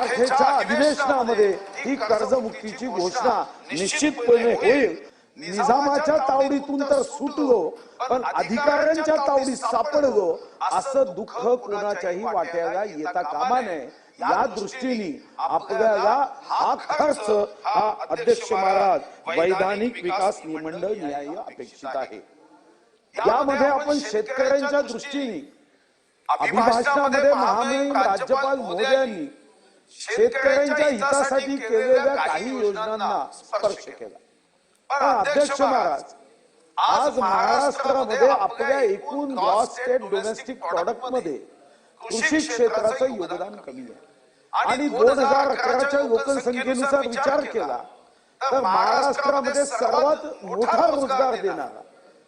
तारखेच्या अधिवेशनामध्ये ही कर्जमुक्तीची घोषणा निश्चितपणे होईल. निजामाच्या तावडीतून तर सुटलो पण अधिकाऱ्यांच्या तावडीत सापडलो असं दुःख कोणाच्याही वाट्याला येता कामा नये. या दृष्टीने आपल्याला हा खर्च हा अध्यक्ष महाराज वैधानिक विकास निमंडळ न्याय अपेक्षित आहे. यामध्ये आपण शेतकऱ्यांच्या दृष्टीने अभिभाषणामध्ये महामहिम राज्यपाल मोदी यांनी शेतकऱ्यांच्या हितासाठी केलेल्या काही योजनांना स्पर्श केला. पण अध्यक्ष महाराज आज महाराष्ट्रामध्ये आपल्या एकूण ग्रॉस स्टेट डोमेस्टिक प्रॉडक्टमध्ये कृषी क्षेत्राचं योगदान कमी आहे. आणि दोन हजार अकराच्या लोकसंख्येनुसार विचार केला तर महाराष्ट्रामध्ये सर्वात मोठा रोजगार देणारा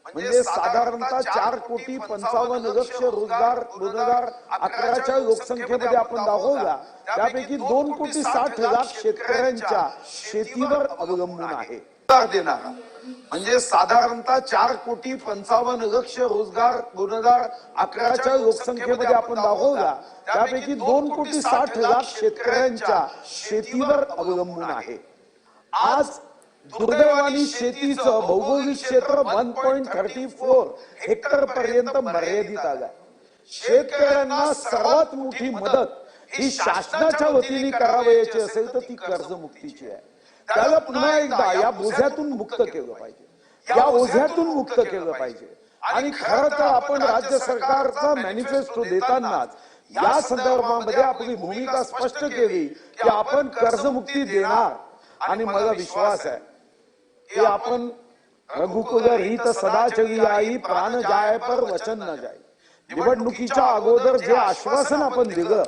म्हणजे साधारणतः चार कोटी पंचावन्न लक्ष रोजगार दोन हजार अकराच्या लोकसंख्येमध्ये आपण दाखवला त्यापैकी दोन कोटी साठ लाख शेतकऱ्यांच्या शेतीवर अवलंबून आहे. रोजगार देणारा? म्हणजे साधारणतः चार कोटी पंचावन्न लक्ष रोजगार दोन हजार अकराच्या लोकसंख्येमध्ये आपण दाखवला त्यापैकी दोन कोटी साठ लाख शेतकऱ्यांच्या शेतीवर अवलंबून आहे. आज दुर्दैवानी शेतीचं भौगोलिक क्षेत्र one point thirty four hectare पर्यंत मर्यादित आलंय शेतकऱ्यांना सर्वात मोठी मदत ही शासनाच्या वतीने करावयाची असेल तर ती कर्जमुक्तीची आहे. त्याला पुन्हा एकदा या बोझ्यातून मुक्त केलं पाहिजे. या ओझ्यातून मुक्त केलं पाहिजे. आणि खरं तर आपण राज्य सरकारचा मॅनिफेस्टो देतानाच या संदर्भामध्ये आपली भूमिका स्पष्ट केली की आपण कर्जमुक्ती देणार. आणि मला विश्वास आहे हे आपण रघुकुलर ही तर सदा आई प्राण जाय पर वचन न जाय. निवडणुकीच्या अगोदर जे आश्वासन आपण दिलं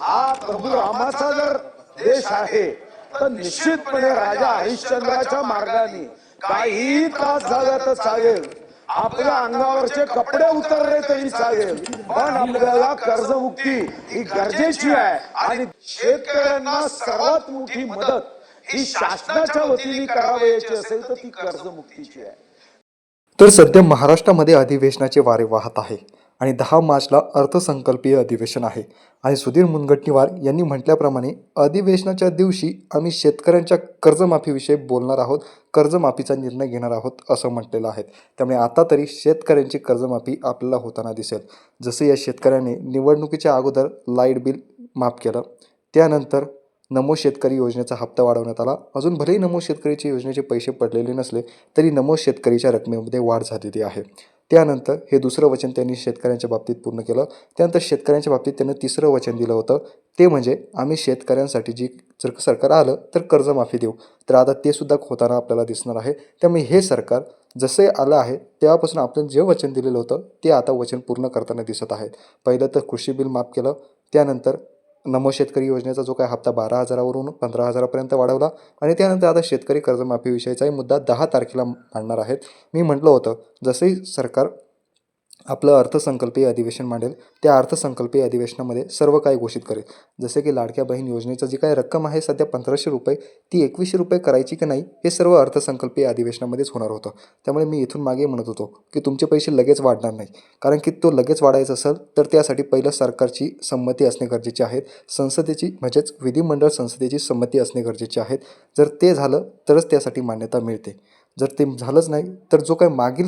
हा प्रभू रामाचा जर देश आहे तर निश्चितपणे राजा हरिश्चंद्राच्या मार्गाने काही त्रास झाला तर चालेल. आपल्या अंगावरचे कपडे उतरले तरी चालेल. पण आपल्याला कर्जमुक्ती ही गरजेची आहे. आणि शेतकऱ्यांना सर्वात मोठी मदत ही शासनाच्या वतीने करावयाची असेल तर ती कर्जमुक्तीची आहे. तर सध्या महाराष्ट्रामध्ये अधिवेशनाचे वारे वाहत आहे आणि दहा मार्चला अर्थसंकल्पीय अधिवेशन आहे. आणि सुधीर मुनगंटीवार यांनी म्हटल्याप्रमाणे अधिवेशनाच्या दिवशी आम्ही शेतकऱ्यांच्या कर्जमाफीविषयी बोलणार आहोत कर्जमाफीचा निर्णय घेणार आहोत असं म्हटलेलं आहे. त्यामुळे आता तरी शेतकऱ्यांची कर्जमाफी आपल्याला होताना दिसेल. जसं या शेतकऱ्याने निवडणुकीच्या अगोदर लाइट बिल माफ केलं त्यानंतर नमो शेतकरी योजनेचा हप्ता वाढवण्यात आला. अजून भलेही नमो शेतकरीच्या योजनेचे पैसे पडलेले नसले तरी नमो शेतकरीच्या रकमेमध्ये वाढ झालेली आहे. त्यानंतर हे दुसरं वचन त्यांनी शेतकऱ्यांच्या बाबतीत पूर्ण केलं. त्यानंतर शेतकऱ्यांच्या बाबतीत त्यांनी तिसरं वचन दिलं होतं. ते म्हणजे आम्ही शेतकऱ्यांसाठी जी जर सरकार आलं तर कर्जमाफी देऊ. तर आता ते सुद्धा होताना आपल्याला दिसणार आहे. त्यामुळे हे सरकार जसे आलं आहे तेव्हापासून आपण जे वचन दिलेलं होतं ते आता वचन पूर्ण करताना दिसत आहे. पहिलं तर कृषी बिल माफ केलं. त्यानंतर नमो शेतकरी योजनेचा जो काय हप्ता बारा हजारावरून पंधरा हजारापर्यंत वाढवला आणि त्यानंतर आता शेतकरी कर्जमाफीविषयीचाही मुद्दा दहा तारखेला मांडणार आहेत. मी म्हटलं होतं जसंही सरकार आपलं अर्थसंकल्पीय अधिवेशन मांडेल त्या अर्थसंकल्पीय अधिवेशनामध्ये सर्व काही घोषित करेल. जसे की लाडक्या बहीण योजनेचं जी काही रक्कम आहे सध्या पंधराशे रुपये ती एकवीसशे रुपये करायची की नाही हे सर्व अर्थसंकल्पीय अधिवेशनामध्येच होणार होतं. त्यामुळे मी इथून मागे म्हणत होतो की तुमचे पैसे लगेच वाढणार नाही. कारण की तो लगेच वाढायचा असेल तर त्यासाठी पहिलं सरकारची संमती असणे गरजेचे आहे संसदेची म्हणजेच विधिमंडळ संसदेची संमती असणे गरजेचे आहेत. जर ते झालं तरच त्यासाठी मान्यता मिळते. जर ते झालंच नाही तर जो काही मागील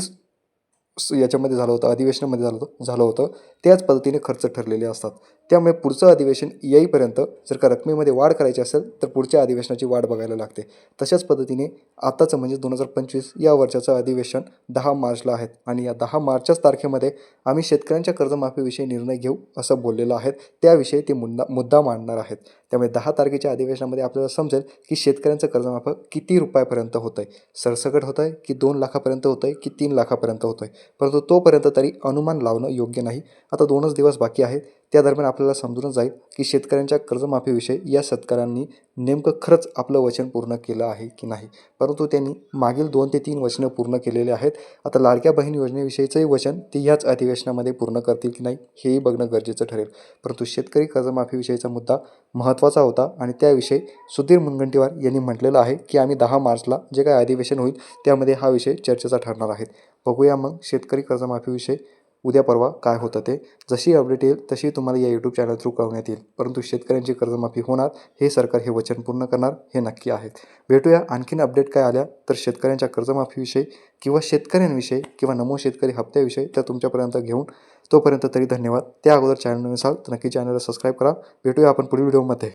याच्यामध्ये झालं होतं अधिवेशनामध्ये झालं होतं झालं होतं. त्याच पद्धतीने खर्च ठरलेले असतात. त्यामुळे पुढचं अधिवेशन येईपर्यंत जर का रकमेमध्ये वाढ करायची असेल तर पुढच्या अधिवेशनाची वाढ बघायला लागते. तशाच पद्धतीने आताचं म्हणजे दोन हजार पंचवीस या वर्षाचं अधिवेशन दहा मार्चला आहेत आणि या दहा मार्चच्याच तारखेमध्ये आम्ही शेतकऱ्यांच्या कर्जमाफीविषयी निर्णय घेऊ असं बोललेलं आहे. त्याविषयी ते मुद्दा मुद्दा मांडणार आहेत. त्यामुळे दहा तारखेच्या अधिवेशनामध्ये आपल्याला समजेल की शेतकऱ्यांचं कर्जमाफ किती रुपयापर्यंत होतं आहे सरसकट होतं आहे की दोन लाखापर्यंत होतं आहे की तीन लाखापर्यंत होतं आहे परंतु तोपर्यंत तरी अनुमान लावणं योग्य नाही. आता दोनच दिवस बाकी आहेत. त्या दरम्यान आपल्याला समजूनच जाईल की शेतकऱ्यांच्या कर्जमाफीविषयी या शेतकऱ्यांनी नेमकं खरंच आपलं वचन पूर्ण केलं आहे की नाही. परंतु त्यांनी मागील दोन ते तीन वचनं पूर्ण केलेले आहेत. आता लाडक्या बहीण योजनेविषयीचंही वचन ते ह्याच अधिवेशनामध्ये पूर्ण करतील की नाही हेही बघणं गरजेचं ठरेल. परंतु शेतकरी कर्जमाफीविषयीचा मुद्दा महत्त्वाचा होता आणि त्याविषयी सुधीर मुनगंटीवार यांनी म्हटलेलं आहे की आम्ही दहा मार्चला जे काय अधिवेशन होईल त्यामध्ये हा विषय चर्चेचा ठरणार आहे. बघूया मग शेतकरी कर्जमाफीविषयी उद्या परवा काय होतं ते. जशी अपडेट येईल तशी तुम्हाला या यूट्यूब चॅनल थ्रू कळवण्यात येईल. परंतु शेतकऱ्यांची कर्जमाफी होणार हे सरकार हे वचन पूर्ण करणार हे नक्की आहे भेटूया आणखीन अपडेट काय आल्या तर शेतकऱ्यांच्या कर्जमाफीविषयी किंवा शेतकऱ्यांविषयी किंवा नमो शेतकरी हप्त्याविषयी त्या तुमच्यापर्यंत घेऊन तोपर्यंत तरी धन्यवाद. त्या अगोदर चॅनल नसाल तर नक्की चॅनलला सबस्क्राईब करा. भेटूया आपण पुढील व्हिडिओमध्ये